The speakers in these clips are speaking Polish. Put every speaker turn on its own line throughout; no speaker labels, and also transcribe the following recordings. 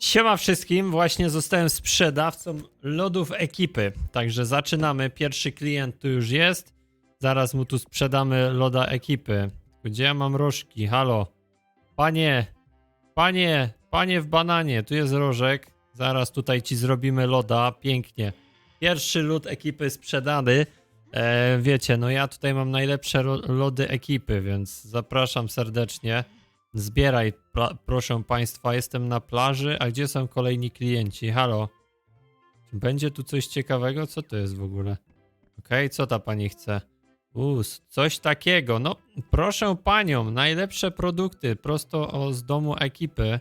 Siema wszystkim, właśnie zostałem sprzedawcą lodów ekipy. Także zaczynamy. Pierwszy klient tu już jest. Zaraz mu tu sprzedamy loda ekipy. Gdzie ja mam rożki? Halo. Panie, panie, panie w bananie, tu jest rożek. Zaraz tutaj ci zrobimy loda. Pięknie. Pierwszy lód ekipy sprzedany. E, wiecie, no ja tutaj mam najlepsze lody ekipy, więc zapraszam serdecznie. Zbieraj, proszę państwa, jestem na plaży, a gdzie są kolejni klienci? Halo? Będzie tu coś ciekawego? Co to jest w ogóle? Okej, co ta pani chce? Us, coś takiego. No, proszę panią, najlepsze produkty, prosto o, z domu ekipy.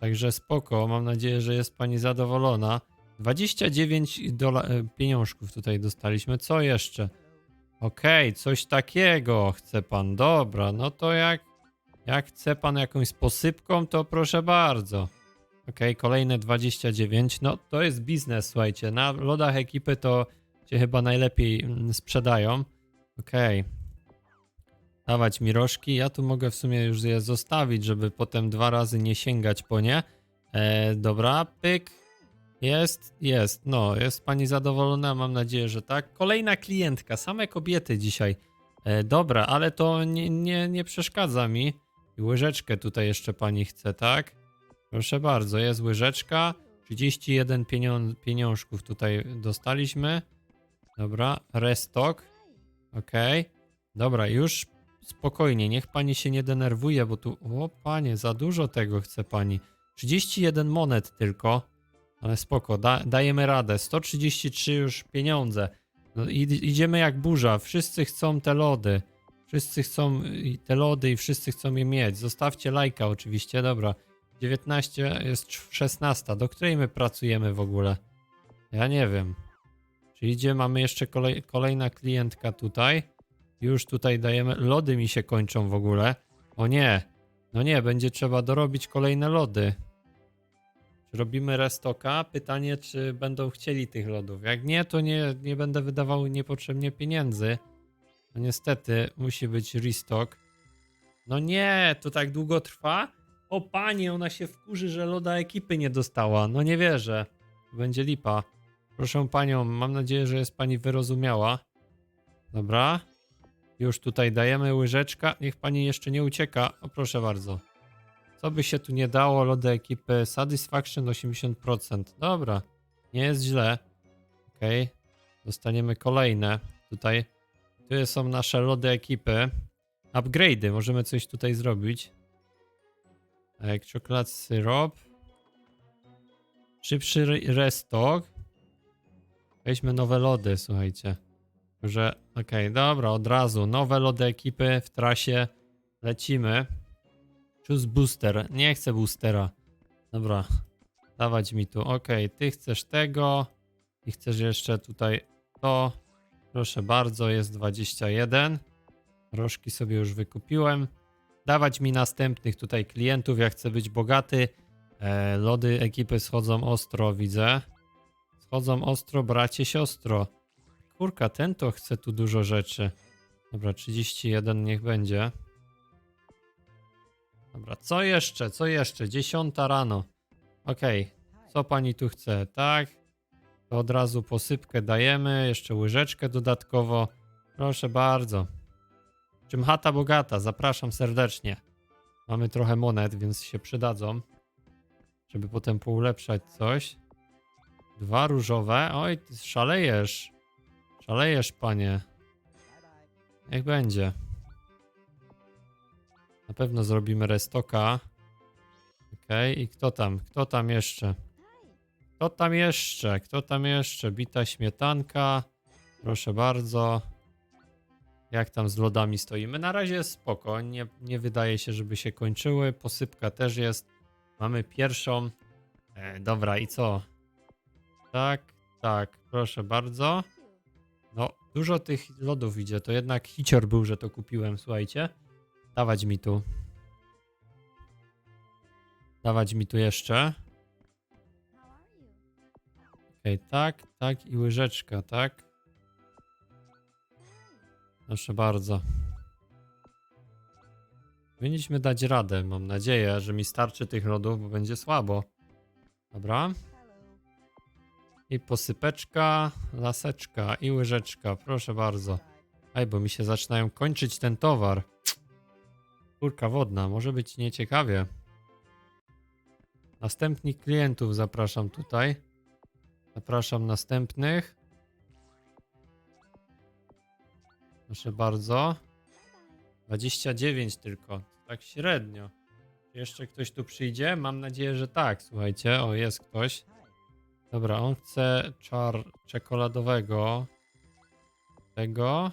Także spoko, mam nadzieję, że jest pani zadowolona. 29 dola- e, pieniążków tutaj dostaliśmy. Co jeszcze? Okej, coś takiego chce pan. Dobra, no to jak jak chce pan jakąś posypką, to proszę bardzo. Okej, kolejne 29. No to jest biznes, słuchajcie. Na lodach ekipy to się chyba najlepiej mm, sprzedają. Okej. Dawać mi rożki. Ja tu mogę w sumie już je zostawić, żeby potem dwa razy nie sięgać po nie. E, dobra, pyk. Jest, jest. No, jest pani zadowolona? Mam nadzieję, że tak. Kolejna klientka. Same kobiety dzisiaj. E, dobra, ale to nie, nie, nie przeszkadza mi. Łyżeczkę tutaj jeszcze pani chce, tak? Proszę bardzo, jest łyżeczka. 31 pienią pieniążków tutaj dostaliśmy. Dobra, restock. Okej. Dobra, już spokojnie, niech pani się nie denerwuje, bo tu. O, panie, za dużo tego chce pani. 31 monet tylko. Ale spoko, da, dajemy radę. 133 już pieniądze. No, id- idziemy jak burza. Wszyscy chcą te lody. Wszyscy chcą i te lody i wszyscy chcą je mieć. Zostawcie lajka oczywiście, dobra. 19 jest cz- 16. Do której my pracujemy w ogóle? Ja nie wiem. Czyli idzie, mamy jeszcze kolej, kolejna klientka tutaj. Już tutaj dajemy. Lody mi się kończą w ogóle. O nie. No nie, będzie trzeba dorobić kolejne lody. Czy robimy restoka? Pytanie, czy będą chcieli tych lodów. Jak nie, to nie, nie będę wydawał niepotrzebnie pieniędzy. No niestety, musi być restock. No nie, to tak długo trwa? O panie, ona się wkurzy, że loda ekipy nie dostała. No nie wierzę. Będzie lipa. Proszę panią, mam nadzieję, że jest pani wyrozumiała. Dobra. Już tutaj dajemy łyżeczka. Niech pani jeszcze nie ucieka. O proszę bardzo. Co by się tu nie dało, lody ekipy. Satisfaction 80%. Dobra. Nie jest źle. Okej. Dostaniemy kolejne. Tutaj tu są nasze lody ekipy. Upgrade'y, możemy coś tutaj zrobić. Jak czekolad syrop. Szybszy re- restock. Weźmy nowe lody, słuchajcie. Że, okej, dobra, od razu. Nowe lody ekipy w trasie. Lecimy. Choose booster. Nie chcę boostera. Dobra. Dawać mi tu. Okej, ty chcesz tego. I chcesz jeszcze tutaj to. Proszę bardzo, jest 21. Rożki sobie już wykupiłem. Dawać mi następnych tutaj klientów, jak chcę być bogaty. E, lody ekipy schodzą ostro, widzę. Schodzą ostro, bracie, siostro. Kurka, ten to chce tu dużo rzeczy. Dobra, 31 niech będzie. Dobra, co jeszcze? Co jeszcze? 10 rano. Okej, co pani tu chce? Tak, to od razu posypkę dajemy, jeszcze łyżeczkę dodatkowo. Proszę bardzo. Czym chata bogata, zapraszam serdecznie. Mamy trochę monet, więc się przydadzą, żeby potem poulepszać coś. Dwa różowe. Oj, ty szalejesz. Szalejesz, panie. Niech będzie. Na pewno zrobimy restoka. Okej, i kto tam? Kto tam jeszcze? Kto tam jeszcze? Kto tam jeszcze? Bita śmietanka. Proszę bardzo. Jak tam z lodami stoimy? Na razie jest spoko. Nie, nie wydaje się, żeby się kończyły. Posypka też jest. Mamy pierwszą. E, dobra, i co? Tak, tak. Proszę bardzo. No, dużo tych lodów idzie. To jednak hicior był, że to kupiłem, słuchajcie. Dawać mi tu. Dawać mi tu jeszcze. Okej, tak, tak i łyżeczka, tak? Proszę bardzo. Powinniśmy dać radę. Mam nadzieję, że mi starczy tych lodów, bo będzie słabo. Dobra. I posypeczka, laseczka i łyżeczka, proszę bardzo. Ej, bo mi się zaczynają kończyć ten towar. Kurka wodna, może być nieciekawie. Następnych klientów zapraszam tutaj. Zapraszam następnych. Proszę bardzo. 29 tylko. Tak średnio. Czy jeszcze ktoś tu przyjdzie? Mam nadzieję, że tak. Słuchajcie, o jest ktoś. Dobra, on chce czar czekoladowego. Tego.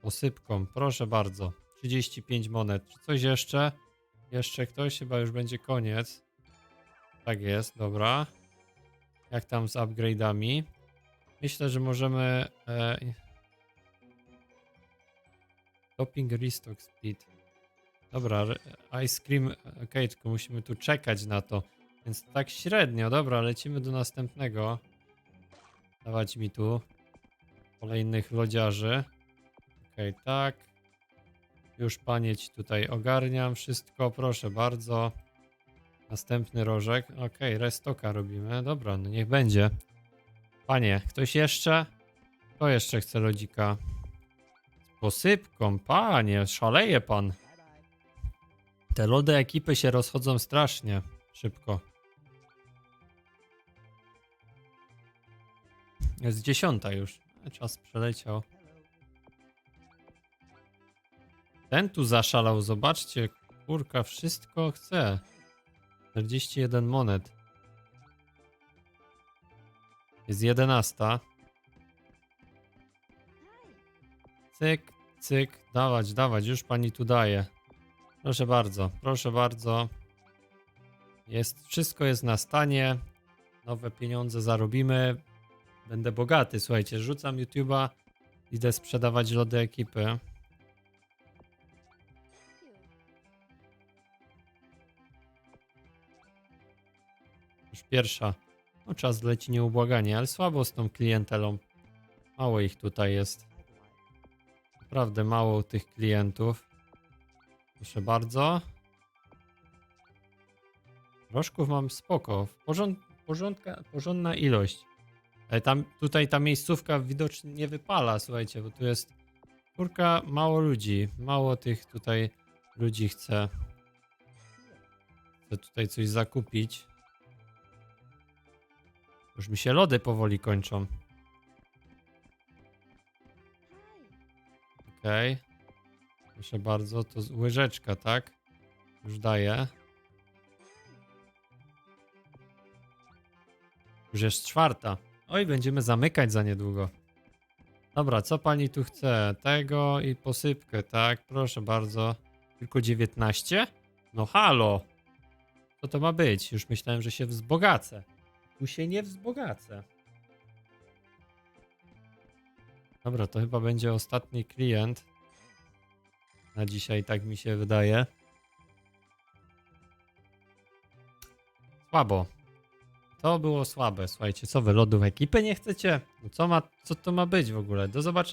Posypką, proszę bardzo. 35 monet. Czy coś jeszcze? Jeszcze ktoś? Chyba już będzie koniec. Tak jest, dobra. Jak tam z upgrade'ami? Myślę, że możemy... E, topping restock speed. Dobra, ice cream... Okej, tylko musimy tu czekać na to. Więc tak średnio, dobra, lecimy do następnego. Dawać mi tu kolejnych lodziarzy. Okej, tak. Już panie ci tutaj ogarniam wszystko, proszę bardzo. Następny rożek. Okej, restoka robimy. Dobra, no niech będzie. Panie, ktoś jeszcze? Kto jeszcze chce lodzika? Z posypką, panie, szaleje pan. Te lody ekipy się rozchodzą strasznie szybko. Jest dziesiąta już. Czas przeleciał. Ten tu zaszalał, zobaczcie. Kurka, wszystko chce. 41 monet. Jest 11. Cyk, cyk, dawać, dawać, już pani tu daje. Proszę bardzo, proszę bardzo. Jest, wszystko jest na stanie. Nowe pieniądze zarobimy. Będę bogaty, słuchajcie, rzucam YouTube'a. Idę sprzedawać lody ekipy. Pierwsza. No czas leci nieubłaganie, ale słabo z tą klientelą. Mało ich tutaj jest. Naprawdę mało tych klientów. Proszę bardzo. Rożków mam spoko. Porząd, porządka, porządna ilość. Ale tam, tutaj ta miejscówka widocznie nie wypala, słuchajcie, bo tu jest kurka, mało ludzi. Mało tych tutaj ludzi chce. Chcę tutaj coś zakupić. Już mi się lody powoli kończą. Okej. Proszę bardzo, to łyżeczka, tak? Już daję. Już jest czwarta. Oj, będziemy zamykać za niedługo. Dobra, co pani tu chce? Tego i posypkę, tak? Proszę bardzo. Tylko 19? No halo! Co to ma być? Już myślałem, że się wzbogacę. Tu się nie wzbogacę. Dobra, to chyba będzie ostatni klient. Na dzisiaj, tak mi się wydaje. Słabo. To było słabe. Słuchajcie, co wy lodów ekipy nie chcecie? No co ma, co to ma być w ogóle? Do zobaczenia.